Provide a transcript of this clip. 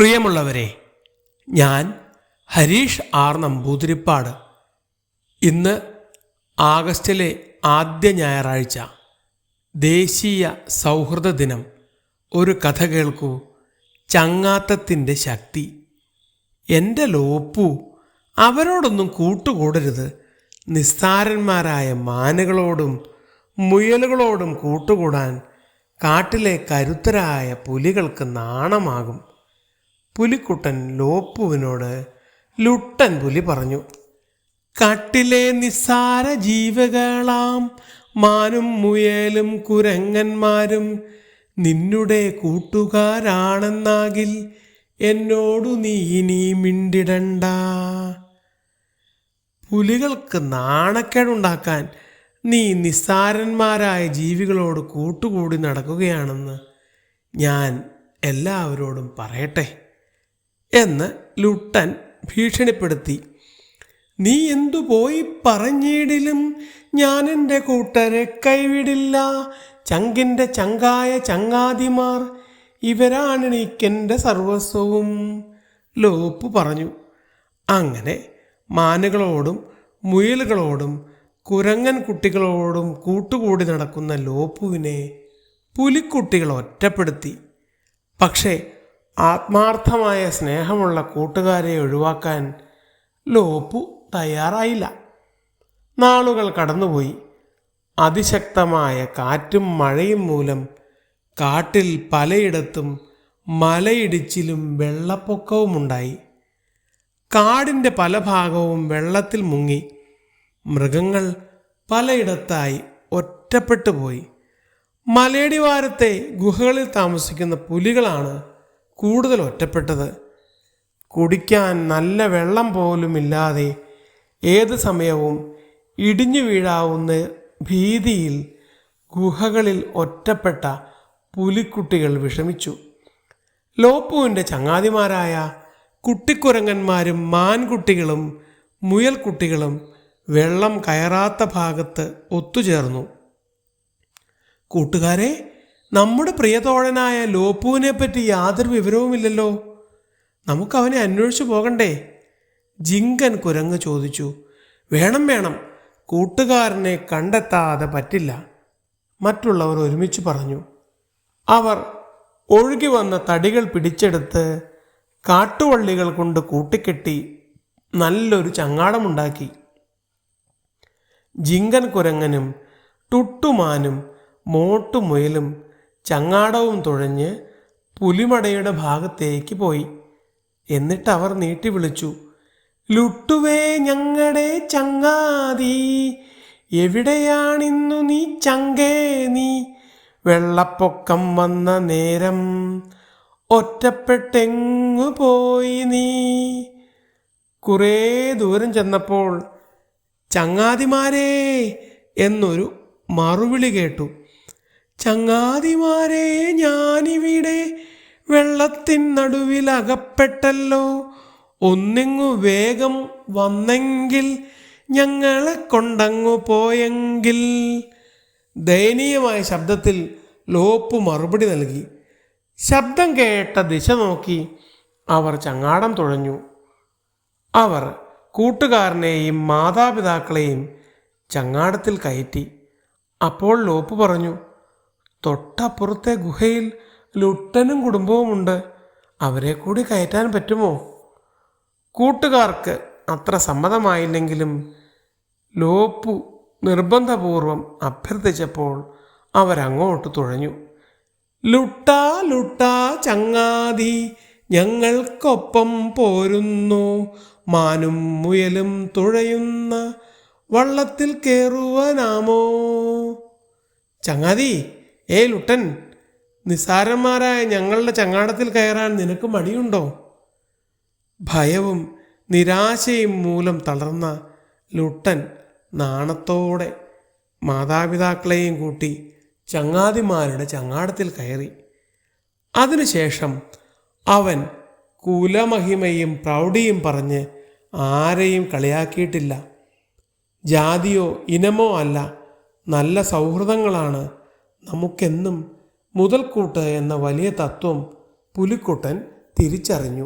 പ്രിയമുള്ളവരെ ഞാൻ ഹരീഷ് ആർ നമ്പൂതിരിപ്പാട്. ഇന്ന് ആഗസ്റ്റിലെ ആദ്യ ഞായറാഴ്ച ദേശീയ സൗഹൃദ ദിനം. ഒരു കഥ കേൾക്കൂ. ചങ്ങാത്തത്തിന്റെ ശക്തി. എന്റെ ലോപ്പു അവരോടൊന്നും കൂട്ടുകൂടരുത്. നിസ്താരന്മാരായ മാനുകളോടും മുയലുകളോടും കൂട്ടുകൂടാൻ കാട്ടിലെ കരുത്തരായ പുലികൾക്ക് നാണമാകും. പുലിക്കുട്ടൻ ലോപ്പുവിനോട് ലുട്ടൻ പുലി പറഞ്ഞു കാട്ടിലെ നിസ്സാര ജീവകളാം മാനും മുയലും കുരങ്ങന്മാരും നിന്നുടെ കൂട്ടുകാരാണെന്നാകിൽ എന്നോടു നീ ഇനി മിണ്ടിടണ്ട. പുലികൾക്ക് നാണക്കേടുണ്ടാക്കാൻ നീ നിസ്സാരന്മാരായ ജീവികളോട് കൂട്ടുകൂടി നടക്കുകയാണെന്ന് ഞാൻ എല്ലാവരോടും പറയട്ടെ. എന്ന് ലുട്ടൻ ഭീഷണിപ്പെടുത്തി. നീ എന്തു പോയി പറഞ്ഞിടിലും? ഞാൻ എന്റെ കൂട്ടരെ കൈവിടില്ല. ചങ്കിന്റെ ചങ്കായ ചങ്ങാതിമാർ ഇവരാണ് എനിക്കെന്റെ സർവസ്വവും. ലോപ്പ് പറഞ്ഞു. അങ്ങനെ മാനുകളോടും മുയലുകളോടും കുരങ്ങൻ കുട്ടികളോടും കൂട്ടുകൂടി നടക്കുന്ന ലോപ്പുവിനെ പുലിക്കുട്ടികൾ ഒറ്റപ്പെടുത്തി. പക്ഷേ ആത്മാർത്ഥമായ സ്നേഹമുള്ള കൂട്ടുകാരെ ഒഴിവാക്കാൻ ലോപ്പു തയ്യാറായില്ല. നാളുകൾ കടന്നുപോയി. അതിശക്തമായ കാറ്റും മഴയും മൂലം കാട്ടിൽ പലയിടത്തും മലയിടിച്ചിലും വെള്ളപ്പൊക്കവുമുണ്ടായി കാടിന്റെ പല ഭാഗവും വെള്ളത്തിൽ മുങ്ങി. മൃഗങ്ങൾ പലയിടത്തായി ഒറ്റപ്പെട്ടു പോയി മലയടിവാരത്തെ ഗുഹകളിൽ താമസിക്കുന്ന പുലികളാണ് കൂടുതൽ ഒറ്റപ്പെട്ടത്. കുടിക്കാൻ നല്ല വെള്ളം പോലും ഇല്ലാതെ ഏത് സമയവും ഇടിഞ്ഞു വീഴാവുന്ന ഭീതിയിൽ ഗുഹകളിൽ ഒറ്റപ്പെട്ട പുലിക്കുട്ടികൾ വിഷമിച്ചു. ലോപ്പുവിന്റെ ചങ്ങാതിമാരായ കുട്ടിക്കുരങ്ങന്മാരും മാൻകുട്ടികളും മുയൽക്കുട്ടികളും വെള്ളം കയറാത്ത ഭാഗത്ത് ഒത്തുചേർന്നു. കൂട്ടുകാരെ നമ്മുടെ പ്രിയതോഴനായ ലോപ്പുവിനെ പറ്റി യാതൊരു വിവരവുമില്ലല്ലോ. നമുക്ക് അവനെ അന്വേഷിച്ചു പോകണ്ടേ? ജിങ്കൻ കുരങ്ങ് ചോദിച്ചു. വേണം വേണം. കൂട്ടുകാരനെ കണ്ടെത്താതെ പറ്റില്ല. മറ്റുള്ളവർ ഒരുമിച്ച് പറഞ്ഞു. അവർ ഒഴുകി വന്ന തടികൾ പിടിച്ചെടുത്ത് കാട്ടുവള്ളികൾ കൊണ്ട് കൂട്ടിക്കെട്ടി നല്ലൊരു ചങ്ങാടമുണ്ടാക്കി. ജിങ്കൻ കുരങ്ങനും ടുട്ടുമാനും മോട്ടുമുയലും ചങ്ങാടവും തുഴഞ്ഞ് പുലിമടയുടെ ഭാഗത്തേക്ക് പോയി. എന്നിട്ട് അവർ നീട്ടി വിളിച്ചു ലുട്ടുവേ ഞങ്ങളുടെ ചങ്ങാതി എവിടെയാണിന്നു നീ ചങ്കേ നീ വെള്ളപ്പൊക്കം വന്ന നേരം ഒറ്റപ്പെട്ടെങ്ങു പോയി നീ? കുറേ ദൂരം ചെന്നപ്പോൾ ചങ്ങാതിമാരേ എന്നൊരു മറുവിളി കേട്ടു. ചങ്ങാതിമാരെ ഞാനിവിടെ വെള്ളത്തിൻ നടുവിൽ അകപ്പെട്ടല്ലോ. ഒന്നിങ്ങു വേഗം വന്നെങ്കിൽ ഞങ്ങളെ കൊണ്ടങ്ങു പോയെങ്കിൽ. ദയനീയമായ ശബ്ദത്തിൽ ലോപ്പ് മറുപടി നൽകി. ശബ്ദം കേട്ട ദിശ നോക്കി അവർ ചങ്ങാടം തുഴഞ്ഞു. അവർ കൂട്ടുകാരനെയും മാതാപിതാക്കളെയും ചങ്ങാടത്തിൽ കയറ്റി. അപ്പോൾ ലോപ്പ് പറഞ്ഞു തൊട്ടപ്പുറത്തെ ഗുഹയിൽ ലുട്ടനും കുടുംബവുമുണ്ട് അവരെ കൂടി കയറ്റാൻ പറ്റുമോ? കൂട്ടുകാർക്ക് അത്ര സമ്മതമായില്ലെങ്കിലും ലോപ്പു നിർബന്ധപൂർവം അഭ്യർത്ഥിച്ചപ്പോൾ അവരങ്ങോട്ട് തുഴഞ്ഞു. ലുട്ട ലുട്ട ചങ്ങാതി ഞങ്ങൾക്കൊപ്പം പോരുന്നു. മാനും മുയലും തുഴയുന്ന വള്ളത്തിൽ കയറുവാനാമോ ചങ്ങാതി ഏ ലുട്ടൻ നിസാരന്മാരായ ഞങ്ങളുടെ ചങ്ങാടത്തിൽ കയറാൻ നിനക്ക് മടിയുണ്ടോ? ഭയവും നിരാശയും മൂലം തളർന്ന ലുട്ടൻ നാണത്തോടെ മാതാപിതാക്കളെയും കൂട്ടി ചങ്ങാതിമാരുടെ ചങ്ങാടത്തിൽ കയറി. അതിനുശേഷം അവൻ കുലമഹിമയും പ്രൗഢിയും പറഞ്ഞ് ആരെയും കളിയാക്കിയിട്ടില്ല. ജാതിയോ ഇനമോ അല്ല നല്ല സൗഹൃദങ്ങളാണ് നമുക്കെന്നും മുതൽക്കൂട്ട് എന്ന വലിയ തത്വം പുലിക്കുട്ടൻ തിരിച്ചറിഞ്ഞു.